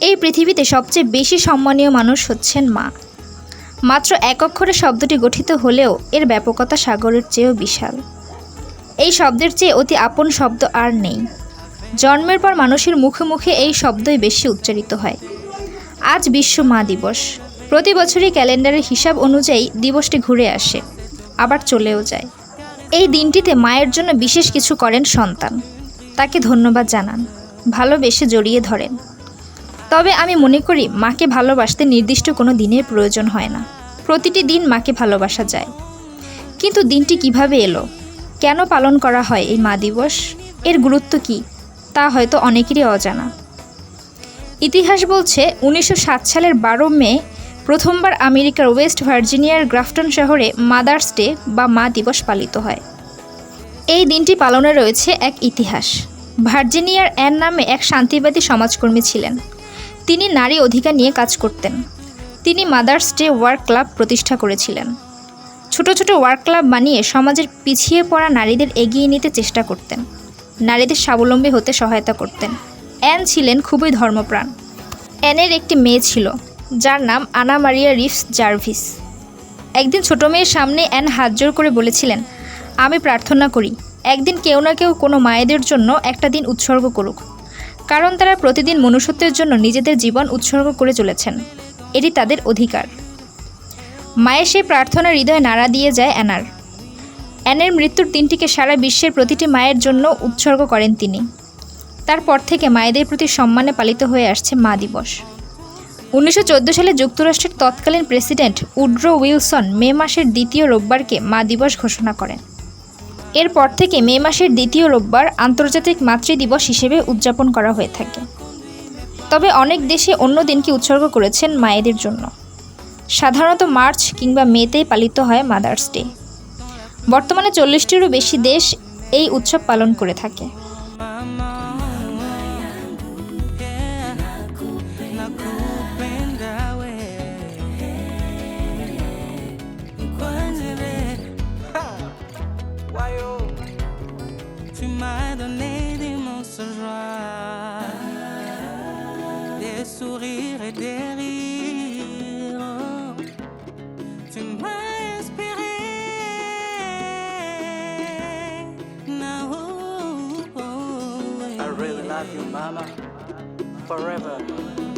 এই পৃথিবীতে সবচেয়ে বেশি সম্মানীয় মানুষ হচ্ছেন মা। মাত্র এক অক্ষরে শব্দটি গঠিত হলেও এর ব্যাপকতা সাগরের চেয়েও বিশাল। এই শব্দের চেয়ে অতি আপন শব্দ আর নেই। জন্মের পর মানুষের মুখে মুখে এই শব্দই বেশি উচ্চারিত হয়। আজ বিশ্ব মা দিবস। প্রতি বছরই ক্যালেন্ডারের হিসাব অনুযায়ী দিবসটি ঘুরে আসে, আবার চলেও যায়। এই দিনটিতে মায়ের জন্য বিশেষ কিছু করেন সন্তান। তাকে ধন্যবাদ জানান। ভালোবেসে জড়িয়ে ধরেন। তবে আমি মনে করি, মাকে ভালোবাসতে নির্দিষ্ট কোনো দিনের প্রয়োজন হয় না। প্রতিটি দিন মাকে ভালোবাসা যায়। কিন্তু দিনটি কীভাবে এলো? কেন পালন করা হয় এই মা দিবস? এর গুরুত্ব কি? তা হয়তো অনেকেরই অজানা। ইতিহাস বলছে, উনিশশো সাত সালের বারো মে প্রথমবার আমেরিকার ওয়েস্ট ভার্জিনিয়ার গ্রাফটন শহরে মাদার্স ডে বা মা দিবস পালিত হয়। এই দিনটি পালনে রয়েছে এক ইতিহাস। ভার্জিনিয়ার অ্যান নামে এক শান্তিবাদী সমাজকর্মী ছিলেন। তিনি নারী অধিকার নিয়ে কাজ করতেন। তিনি মাদার্স ডে ওয়ার্ক ক্লাব প্রতিষ্ঠা করেছিলেন। ছোট ছোট ওয়ার্ক ক্লাব বানিয়ে সমাজের পিছিয়ে পড়া নারীদের এগিয়ে নিতে চেষ্টা করতেন। নারীদের স্বাবলম্বী হতে সহায়তা করতেন। অ্যান ছিলেন খুবই ধর্মপ্রাণ। অ্যানের একটি মেয়ে ছিল, যার নাম আনা মারিয়া রিফস জার্ভিস। একদিন ছোট মেয়ের সামনে অ্যান হাত জোর করে বলেছিলেন, আমি প্রার্থনা করি, একদিন কেউ না কেউ কোনো মায়েদের জন্য একটা দিন উৎসর্গ করুক। কারণ তারা প্রতিদিন মনুষ্যত্বের জন্য নিজেদের জীবন উৎসর্গ করে চলেছেন। এটি তাদের অধিকার। মায়ের সেই প্রার্থনা হৃদয়ে নাড়া দিয়ে যায় অ্যানার। অ্যানের মৃত্যুর দিনটিকে সারা বিশ্বের প্রতিটি মায়ের জন্য উৎসর্গ করেন তিনি। তারপর থেকে মায়েদের প্রতি সম্মানে পালিত হয়ে আসছে মা দিবস। উনিশশো চোদ্দ সালে যুক্তরাষ্ট্রের তৎকালীন প্রেসিডেন্ট উড্রো উইলসন মে মাসের দ্বিতীয় রোববারকে মা দিবস ঘোষণা করেন। এরপর থেকে মে মাসের দ্বিতীয় রোববার আন্তর্জাতিক মাতৃদিবস হিসেবে উদযাপন করা হয়ে থাকে তবে অনেক দেশে অন্য দিনকে উৎসর্গ করেছেন মায়েদের জন্য সাধারণত মার্চ কিংবা মেতেই পালিত হয় মাদার্স ডে বর্তমানে চল্লিশটিরও বেশি দেশ এই উৎসব পালন করে থাকে tu m'as donné des mots sans joie des sourires et des rires tu m'as inspiré now I really love you, Mama. Forever.